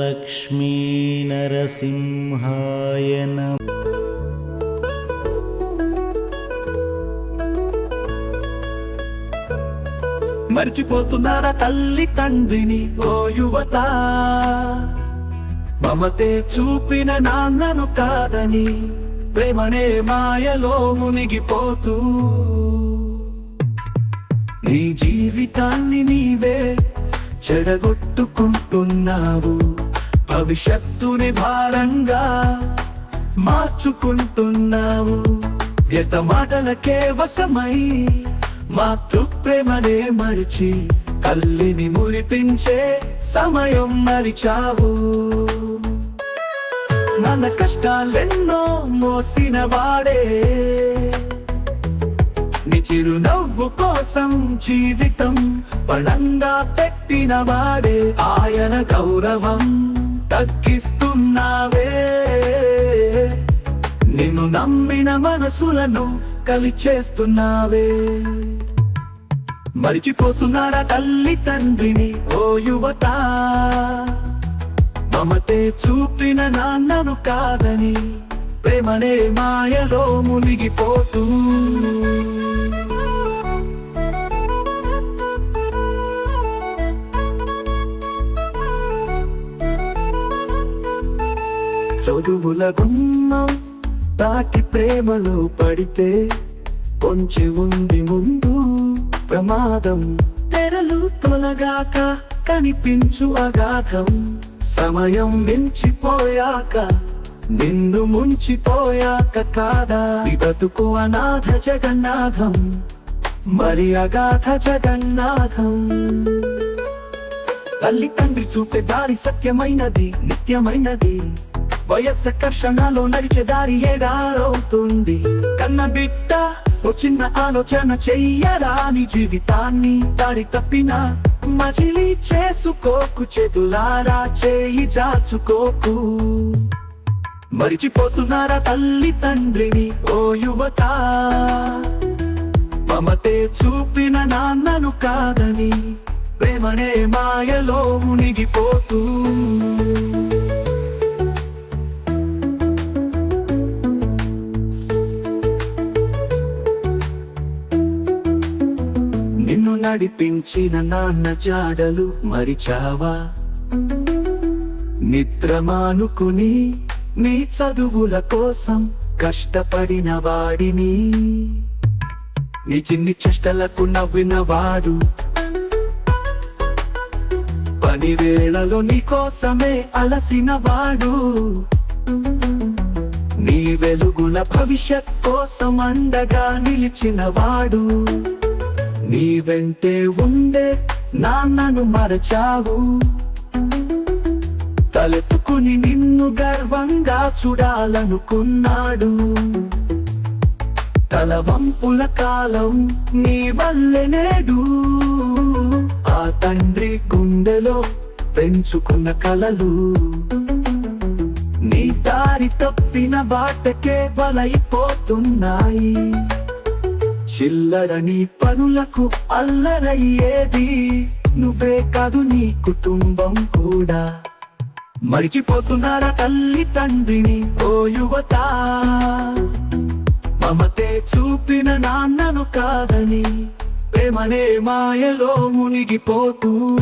లక్ష్మీనరసింహాయ నమః మర్చిపోతున్నారా తల్లి తండ్రిని ఓ యువత? మమతే చూపిన నాన్నను కాదని ప్రేమనే మాయలో మునిగిపోతూ. నీ జీవితాన్ని నీవే చెడగొట్టుకుంటున్నావు. భవిష్యత్తుని భారంగా మార్చుకుంటున్నావు. వ్యర్థ మాటలకే వశమై మాతృప్రేమనే మరిచి తల్లిని మురిపించే సమయం మరిచావు. మన కష్టాలెన్నో మోసిన వాడే. చిరునవ్వు కోసం జీవితం పణంగా పెట్టిన వాడే. ఆయన గౌరవం తగ్గిస్తున్నావే. నిన్ను నమ్మిన మనసులను కలిచేస్తున్నావే. మరిచిపోతున్నారా తల్లి తండ్రిని ఓ యువత? మమతే చూపిన నాన్నను కాదని ప్రేమనే మాయలో మునిగిపోతూ. చదువుల గుమ్మం తాకి ప్రేమలో పడితే కొంచె ఉంది ముందు ప్రమాదం. తెరలు తొలగాక కనిపించు అగాధం. సమయం మించిపోయాక నిన్ను ముంచిపోయాక కాదా? బతుకు అనాథ జగన్నాథం మరి అగాధ జగన్నాథం. తల్లి తండ్రి చూపే దారి సత్యమైనది నిత్యమైనది. వయస్సు కర్షణలో నడిచే దారి ఏడారవుతుంది. కన్న బిడ్డ ఓ చిన్న ఆలోచన చెయ్యరాని జీవితాన్ని? దారి తప్పిన మజిలి చేసుకోకు చేతులారా చేయి చాచుకోకు మరిచిపోతున్నారా తల్లి తండ్రిని ఓ యువత? మమతే చూపిన నాన్నను కాదని ప్రేమనే మాయలో మునిగిపోతూ. నడిపించిన నాన్న జాడలు మరిచావా? నిద్రమానుకుని నీ చదువుల కోసం కష్టపడిన వాడిని. నీ చిన్ని చేష్టలకు నవ్వినవాడు పని వేళలో నీ కోసమే అలసిన వాడు. నీ వెలుగుల భవిష్యత్ కోసం అండగా నిలిచిన వాడు. నీ వెంటే ఉండే నాన్నను మరచావు. తలెత్తుకుని నిన్ను గర్వంగా చూడాలనుకున్నాడు. తల వంపుల కాలం నీ వల్లే నేడు. ఆ తండ్రి గుండెలో పెంచుకున్న కలలు. నీ దారి తప్పిన బాటకే బలైపోతున్నాయి. చిల్లరని పనులకు అల్లరయ్యేది నువ్వే కాదు నీ కుటుంబం కూడా. మరిచిపోతున్నారా తల్లి తండ్రిని ఓ యువత? మమతే చూపిన నాన్నను కాదని ప్రేమనే మాయలో మునిగిపోతూ.